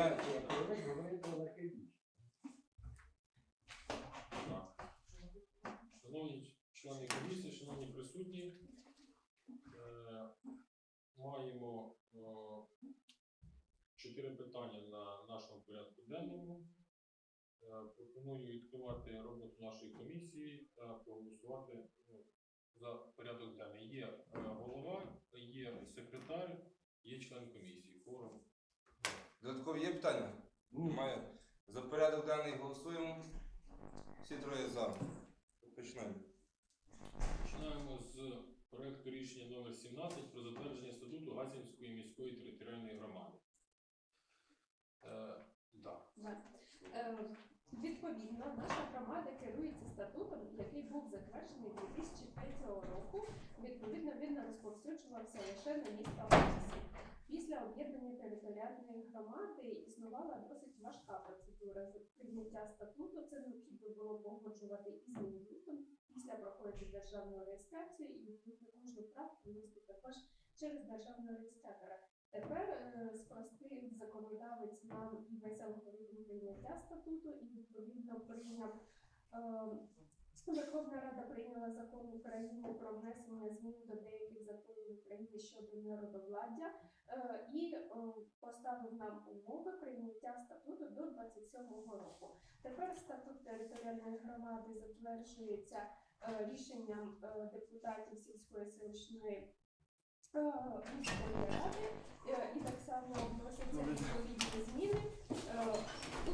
ділянки, а говорить про Лакевич. Шановні члени комісії, шановні присутні, е, маємо е, чотири питання на нашому порядку денному. Е, Пропоную відкривати роботу нашої комісії та проголосувати ну, за порядок денний. Є е, голова, є секретар, є член комісії. Форум. Додаткові є питання? Немає. За порядок денний голосуємо. Всі троє за. Починаємо. Починаємо з проекту рішення номер 17 про затвердження статуту Гасінської міської територіальної громади. Е, да. Е, Відповідно, наша громада керується статутом, який був затверджений 2003 року. Відповідно, він не розповсюджувався лише на місто Одесі. Після об'єднання територіальної громади існувала досить важка процедура прийняття статуту. Це необхідно було погоджувати із Мін'юстом після проходження державної реєстрації і кожну правку внести також через державного реєстратора. Тепер е, спростив законодавець нам і весь алгоритм прийняття статуту, і відповідно прийняв е, Верховна Рада прийняла закон України про внесення змін до деяких законів України щодо народовладдя е, і е, поставив нам умови прийняття статуту до 27-го року. Тепер статут територіальної громади затверджується е, рішенням депутатів сільської селищної міської ради е, і так само вносяться відповідні зміни е,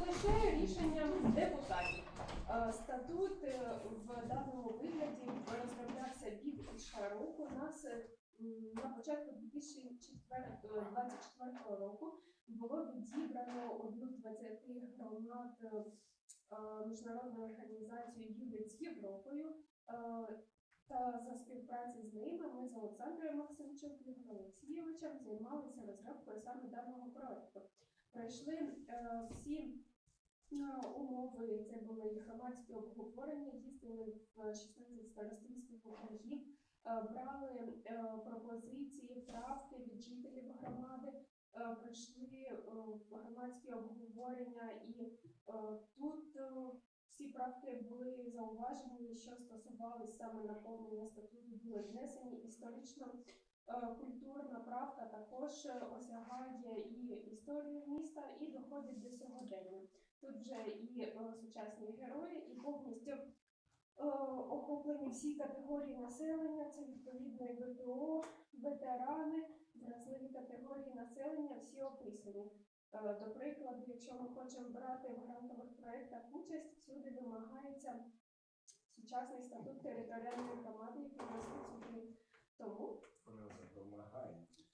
лише рішенням депутатів. Е, Статут е, в даному вигляді розроблявся більше року. Нас е, м, на початку 2024 року було відібрано одну з 20 громад е, е, міжнародної організації Юліт з Європою. Та за співпраці з ними ми з Олександрою Максимчук і Олексійовичем займалися розробкою саме даного проекту. Пройшли е, всі е, умови, це були громадські обговорення, їздили в 16 старостинських округів, е, брали пропозиції, правки від жителів громади, пройшли громадські обговорення, і тут всі правки були зауважені, що стосувалися саме наповнення статуту, були внесені історично. е, Культурна правка також осягає і історію міста, і доходить до сьогодення. Тут вже і е, сучасні герої, і повністю е, охоплені всі категорії населення. Це відповідно і ВПО, ветерани, вразливі категорії населення, всі описані. Е, До прикладу, якщо ми хочемо брати в грантових проєктах участь, всюди вимагається сучасний статут територіальної громади, який носить сюди. Тому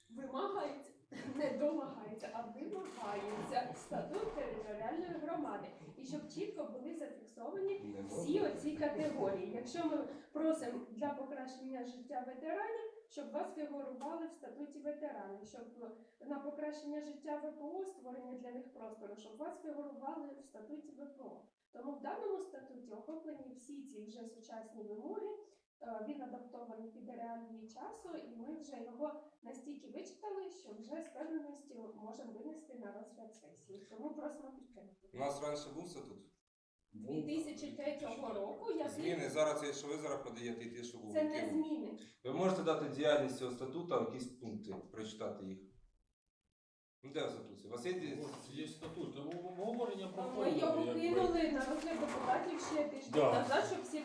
вимагається, не домагається, а вимагається статут територіальної громади. І щоб чітко були зафіксовані всі оці категорії. Якщо ми просимо для покращення життя ветеранів, щоб вас фігурували в статуті ветеранів, щоб на покращення життя ВПО, створення для них простору, щоб вас фігурували в статуті ВПО. Тому в даному статуті охоплені всі ці вже сучасні вимоги. Е, Він адаптований під реалії часу, і ми вже його настільки вичитали, що вже з певністю можемо винести на розгляд сесії. Тому просимо підтримати. У нас раніше був статут. 2003 року я Зміни. Зараз це, що ви зараз подаєте, і те, що був. це не зміни. Ви можете дати діяльність цього статуту, якісь пункти, прочитати їх. Ну, де в статуті? У вас є Ось Є статут. Тому Обговорення Ми проходить. його якби. кинули на розгляд депутатів ще тиждень Да. назад, щоб всі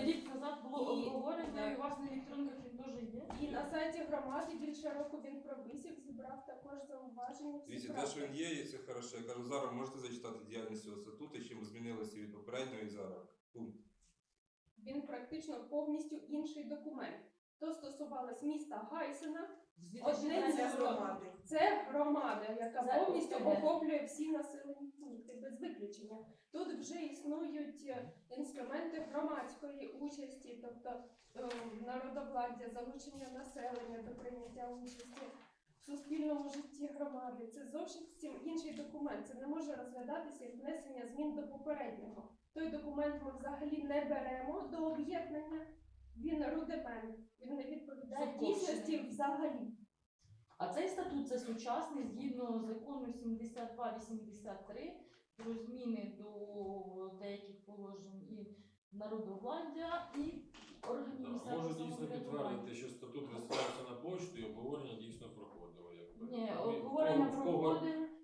І рік назад було І- обговорення, і у вас на електронках він теж є. І на сайті громади більше року він провисів, зібрав також зауваження. всі Дивіться, те, правки. що він є, і це хорошо. Я кажу, зараз можете зачитати діяльність цього статуту, чим змінилося від попереднього і зараз. Пункт. Він практично повністю інший документ. То стосувалось міста Гайсена, одне Це місто. Громада, яка повністю охоплює всі населені пункти без виключення. Тут вже існують е, інструменти громадської участі, тобто е, народовладдя, залучення населення до прийняття участі в суспільному житті громади. Це зовсім інший документ. Це не може розглядатися як внесення змін до попереднього. Той документ ми взагалі не беремо до об'єднання. Він рудимент, він не відповідає дійсності взагалі. А цей статут це сучасний згідно закону 7283 про зміни до деяких положень і народовладдя і органів місцевого Можу дійсно самоврядування. підтвердити, що статут висилався на почту і обговорення дійсно проходило. якби. Ні, в обговорення кого- в кого-.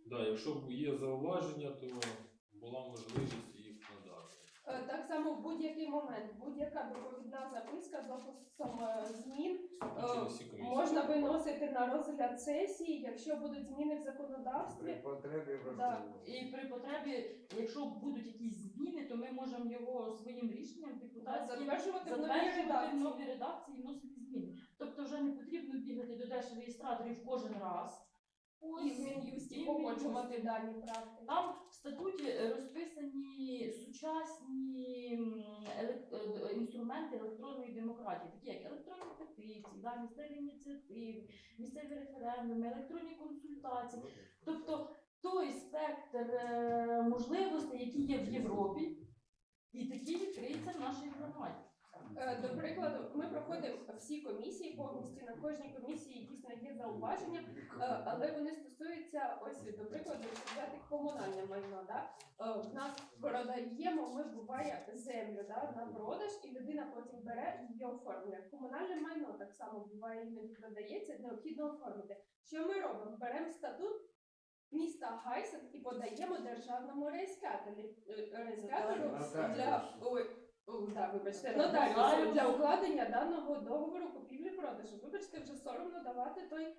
Да, якщо є зауваження, то була можливість Так само в будь-який момент, будь-яка доповідна записка з описом е, змін комісії. можна виносити на розгляд сесії, якщо будуть зміни в законодавстві. При потребі Да. І при потребі, якщо будуть якісь зміни, то ми можемо його своїм рішенням депутатським Затверджувати в новій редакції і вносити зміни. Тобто вже не потрібно бігати до держреєстраторів кожен раз. І в Мін'юсті І погоджувати дані правки. Там в статуті розписані сучасні м, елек- е, інструменти електронної демократії, такі як електронні петиції, да, місцеві ініціативи, місцеві референдуми, електронні консультації. Тобто той спектр е, можливостей, які є в Європі, і такі відкриються в нашій громаді. Е, До прикладу, ми проходимо всі комісії повністю. На кожній комісії дійсно є зауваження, е, але вони стосуються ось до прикладу, взяти комунальне майно. Да? Е, В нас продаємо, ми буває землю да, на продаж, і людина потім бере її оформлює. Комунальне майно так само буває іноді продається, необхідно оформити. Що ми робимо? Беремо статут. Міста Гайсен і подаємо державному реєстраторі е, реєстратору для ой, о, да, вибачте, нотаріусу для укладення даного договору купівлі-продажу. Вибачте, вже соромно давати той е,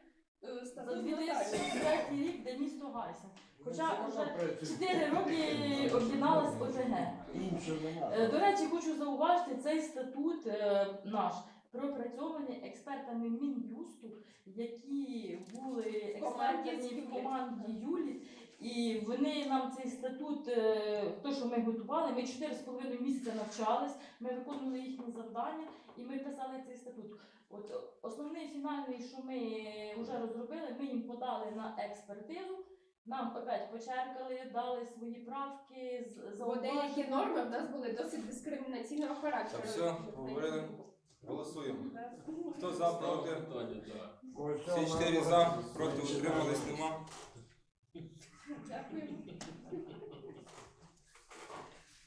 За статут нотаріусу. 2003 рік, де місто Гайсен. Хоча Ну, вже 4 роки об'єдналась ОТГ. Інше Е, немає. До речі, хочу зауважити, цей статут е, наш пропрацьований експертами Мін'юсту, які були команді експертами в команді Юліт. І вони нам цей статут, е, то, що ми готували, ми 4,5 місяця навчались, ми виконували їхні завдання і ми писали цей статут. От основний фінальний, що ми вже розробили, ми їм подали на експертизу. Нам опять почеркали, дали свої правки, з- Бо деякі норми в нас були досить дискримінаційного характеру. Все, поговорили? Голосуємо. Хто за, проти? Всі чотири за, проти утримались нема. Дякую.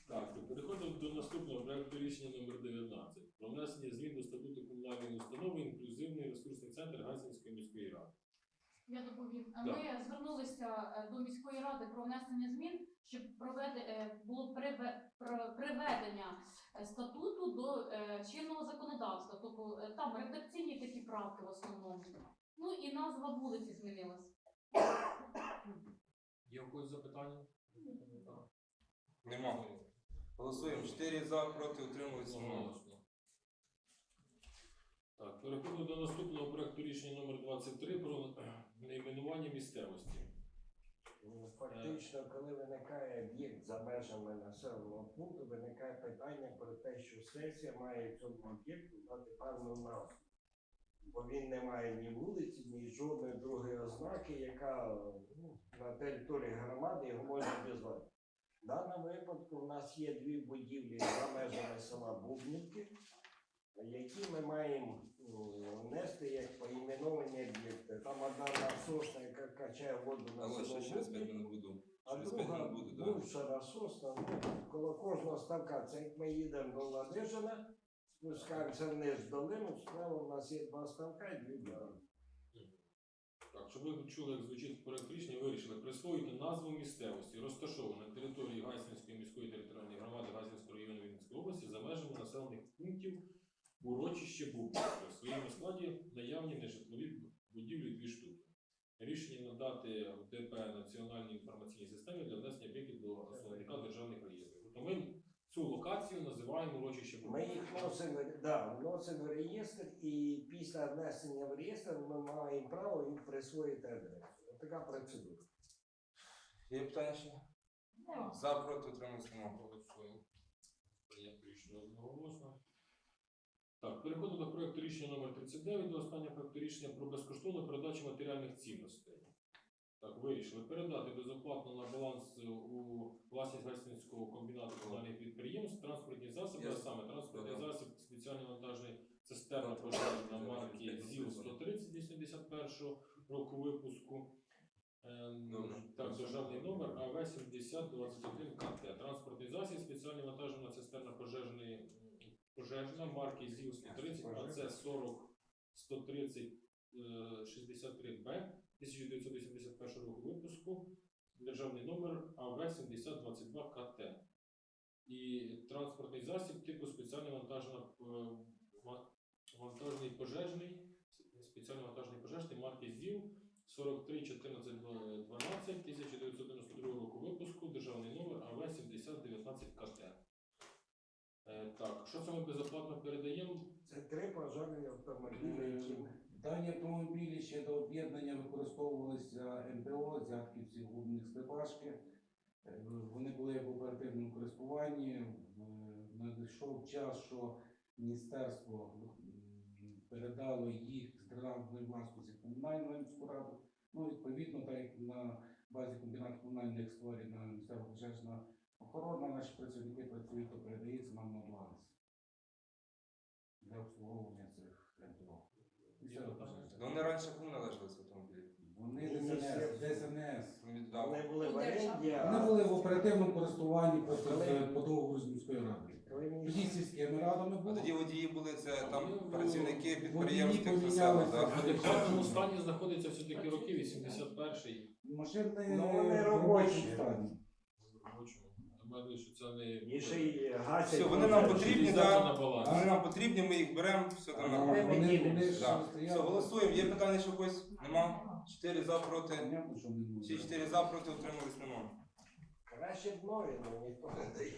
Так, переходимо до наступного проекту рішення номер 19 про внесення змін до статуту комунальної установи інклюзивний ресурсний центр Гасінської міської ради. Я доповім. Да. Ми звернулися е, до міської ради про внесення змін, щоб е, було приведення е, статуту до чинного законодавства. Тобто там редакційні такі правки в основному. Ну і назва вулиці змінилась. Є у когось запитання? Нема. Голосуємо. 4 за, проти нема. Одноголосно. Так, переходимо до наступного проекту рішення номер 23 про найменування місцевості. Фактично, коли виникає об'єкт за межами населеного пункту, виникає питання про те, що сесія має цьому об'єкту дати певну назву. Бо він не має ні вулиці, ні жодної другої ознаки, яка ну, на території громади його можна обізвати. В даному випадку у нас є дві будівлі за межами села Бубнівки, які ми маємо ну, внести як поіменовані об'єкти. Там одна насосна, яка качає воду на село ще через 5 Бубнівку. минут буду. А друга бувша насосна, ну, коло кожного ставка. Це як ми їдемо до Ладижина, спускаємося вниз в долину, справа у нас є два ставка і дві бани. Так, щоб ви чули, як звучить проект рішення, вирішили присвоїти назву місцевості, розташованої на території Гайсинської міської територіальної громади Гайсинського району Вінницької області за межами населених пунктів урочище Бубнівське. В своєму складі наявні нежитлові будівлі дві штуки. Рішення надати ДП Національній інформаційній системі для внесення об'єктів до словника державних реєстрів. Ми називаємо урочище Ми їх вносимо, да, вносимо в реєстр, і після внесення в реєстр ми маємо право їм присвоїти адресу. Така процедура. Є питання ще? За, проти утримались нема. Голосуємо. Прийнято рішення одноголосно. Так, переходимо до проекту рішення номер 39, до останнього проекту рішення про безкоштовну передачу матеріальних цінностей. Так, вирішили. Передати безоплатно на баланс у власність Гайсинського комбінату комунальних підприємств транспортні засоби, а саме транспортний засіб спеціальний вантажний цистерна пожежна марки ЗІЛ 130 81 року випуску. Так, державний номер АВ 7021 КТ. Транспортний засіб, спеціальна вантажна цистерна пожежної пожежна марки ЗІЛ 130 АЦ 40 130 е, 63Б 1981 року випуску. Державний номер АВ 7022 КТ. І транспортний засіб типу спеціальний вантажна е, вантажний пожежний, спеціальний вантажний пожежний марки ЗІЛ 43 14 12 1992 року випуску, державний номер АВ 7019 КТ. Е, так, що це ми безоплатно передаємо? Це три пожежні автомобілі, які Дані автомобілі ще до об'єднання використовувалися МПО, Зятківці, Губник, Степашки. Е, Вони були в оперативному користуванні. Е, Надійшов час, що міністерство передало їх з державної власності комунальну міську раду. Ну, відповідно, так як на базі комбінату комунальних створень на місцева пожежна охорона, наші працівники працюють, то передається нам на баланс для обслуговування цих МПО. Ну, Вони раніше кому належали з автомобілі? Вони ДСНС, ДСНС. Вони були в оренді. Вони а були в оперативному користуванні просто з- по договору з міською радою. коли Тоді мені сільськими радами А тоді водії були це там працівники підприємств тих помінялися. населених, В так? стані знаходиться все-таки роки 81-й Машини Ну, вони робочі. стані. Думаю, що це не і ще й гасять. Все, вони нам потрібні, да. на баланс. Вони нам потрібні, ми їх беремо, все там нормально. Вони, вони ж Да. стояли. Все, голосуємо. Є питання ще в когось? Нема? Чотири за, проти. Понятно, що не Всі буде. чотири за, проти, утримались нема. Краще б нові, але ніхто не дає.